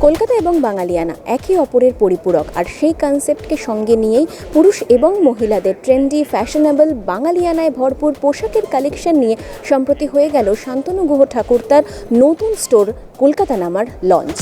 কলকাতা এবং বাঙালিয়ানা একে অপরের পরিপূরক, আর সেই কনসেপ্টকে সঙ্গে নিয়েই পুরুষ এবং মহিলাদের ট্রেন্ডি ফ্যাশনেবল বাঙালিয়ানায় ভরপুর পোশাকের কালেকশন নিয়ে সম্প্রতি হয়ে গেল শান্তনু গুহ ঠাকুর তার নতুন স্টোর কলকাতা নামার লঞ্চ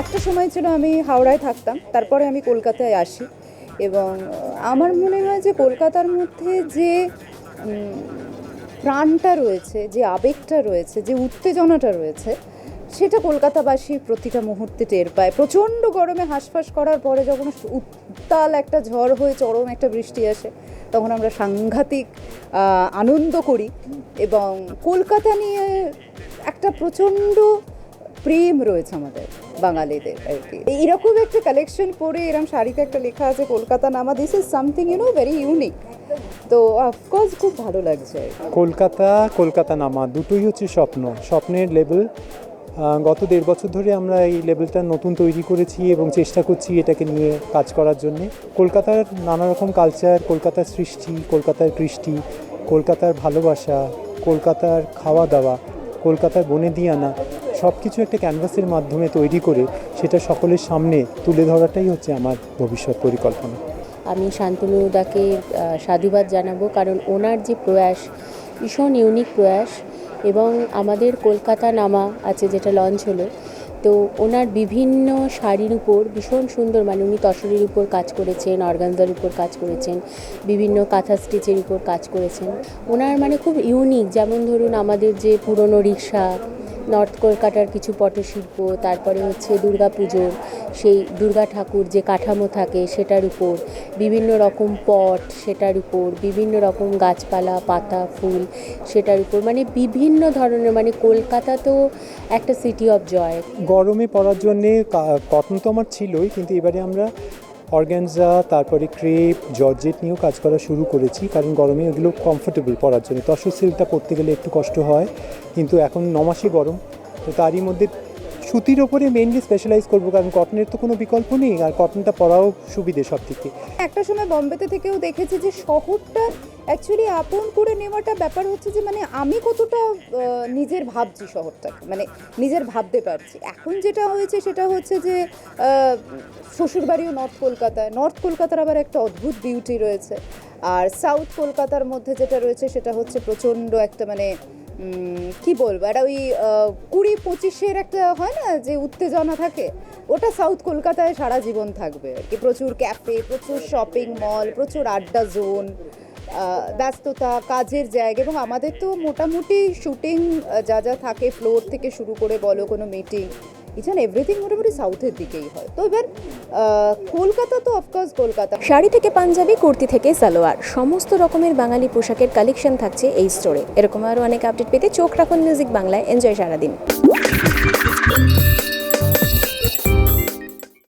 একটা সময় ছিল আমি হাওড়ায় থাকতাম, তারপরে আমি কলকাতায় আসি এবং আমার মনে হয় যে কলকাতার মধ্যে যে প্রাণটা রয়েছে, যে আবেগটা রয়েছে, যে উত্তেজনাটা রয়েছে, সেটা কলকাতাবাসী প্রতিটা মুহূর্তে টের পায়। প্রচণ্ড গরমে হাঁসফাঁস করার পরে যখন উত্তাল একটা ঝড় হয়ে চরম একটা বৃষ্টি আসে, তখন আমরা সাংঘাতিক আনন্দ করি এবং কলকাতা নিয়ে একটা প্রচণ্ড প্রেম রয়েছে আমাদের। বাঙালিদের আর কি। এইরকম একটা কালেকশন পরে এরকম শাড়িতে একটা লেখা আছে, কলকাতা নামা this is something you know very unique তো অফকোর্স খুব ভালো লাগছে। কলকাতা কলকাতা নামা, দুটোই হচ্ছে স্বপ্ন। স্বপ্নের লেভেল গত দেড় বছর ধরে আমরা এই লেভেলটা নতুন তৈরি করেছি এবং চেষ্টা করছি এটাকে নিয়ে কাজ করার জন্য। কলকাতার নানা রকম কালচার কলকাতার সৃষ্টি, কলকাতার কৃষ্টি, কলকাতার ভালোবাসা, কলকাতার খাওয়া দাওয়া, কলকাতার বনে দিয়ে আনা। সব কিছু একটা ক্যানভাসের মাধ্যমে তৈরি করে সেটা সকলের সামনে তুলে ধরাটাই হচ্ছে আমার ভবিষ্যৎ পরিকল্পনা। আমি শান্তনুদাকে সাধুবাদ জানাব কারণ ওনার যে প্রয়াস ভীষণ ইউনিক প্রয়াস এবং আমাদের কলকাতা নামা আছে যেটা লঞ্চ হলো, তো ওনার বিভিন্ন শাড়ির উপর ভীষণ সুন্দর মানে উনি তসরের উপর কাজ করেছেন অর্গানজার উপর কাজ করেছেন, বিভিন্ন কাঁথা স্টিচের উপর কাজ করেছেন। ওনার মানে খুব ইউনিক যেমন ধরুন আমাদের যে পুরনো রিক্সা নর্থ কলকাতার কিছু পটশিল্প, তারপরে হচ্ছে দুর্গা পুজোর সেই দুর্গা ঠাকুর যে কাঠামো থাকে সেটার উপর, বিভিন্ন রকম পট সেটার উপর, বিভিন্ন রকম গাছপালা, পাতা, ফুল সেটার উপর মানে বিভিন্ন ধরনের মানে কলকাতা তো একটা সিটি অফ জয় গরমে পড়ার জন্যে কটন তো আমার ছিলই, কিন্তু এবারে আমরা অর্গ্যানজা তারপরে ক্রেপ জর্জেট নিয়েও কাজ করা শুরু করেছি, কারণ গরমে ওগুলো কমফোর্টেবল পরার জন্য। তসর সিল্কটা পরতে গেলে একটু কষ্ট হয়। কিন্তু এখন নমাসে গরম, তো তারই মধ্যে সুতির ওপরে মেনলি স্পেশালাইজ করব, কারণ কটনের তো কোনো বিকল্প নেই, আর কটনটা পরাও সুবিধে সব থেকে একটা সময় বম্বেতে থেকেও দেখেছি যে শহরটা অ্যাকচুয়ালি আপন করে নেওয়াটা ব্যাপার হচ্ছে যে মানে আমি কতটা নিজের ভাবছি শহরটাকে মানে নিজের ভাবতে পারছি। এখন যেটা হয়েছে সেটা হচ্ছে যে শ্বশুরবাড়িও নর্থ কলকাতায় নর্থ কলকাতার আবার একটা অদ্ভুত বিউটি রয়েছে। আর সাউথ কলকাতার মধ্যে যেটা রয়েছে সেটা হচ্ছে প্রচণ্ড একটা মানে কি বলব, একটা ওই কুড়ি পঁচিশের একটা হয় না, যে উত্তেজনা থাকে, ওটা সাউথ কলকাতায় সারা জীবন থাকবে আর কি। প্রচুর ক্যাফে প্রচুর শপিং মল প্রচুর আড্ডা জোন ব্যস্ততা, কাজের জায়গা এবং আমাদের তো মোটামুটি শুটিং যা যা থাকে ফ্লোর থেকে শুরু করে বলো কোনো মিটিং অ্যান্ড এভরিথিং মোটামুটি সাউথের দিকেই হয়। তো এবার কলকাতা তো অফকোর্স কলকাতা। শাড়ি থেকে পাঞ্জাবি, কুর্তি থেকে সালোয়ার, সমস্ত রকমের বাঙালি পোশাকের কালেকশন থাকছে এই স্টোরে এরকম আরও অনেক আপডেট পেতে চোখ রাখুন মিউজিক বাংলায়। এনজয় সারাদিন।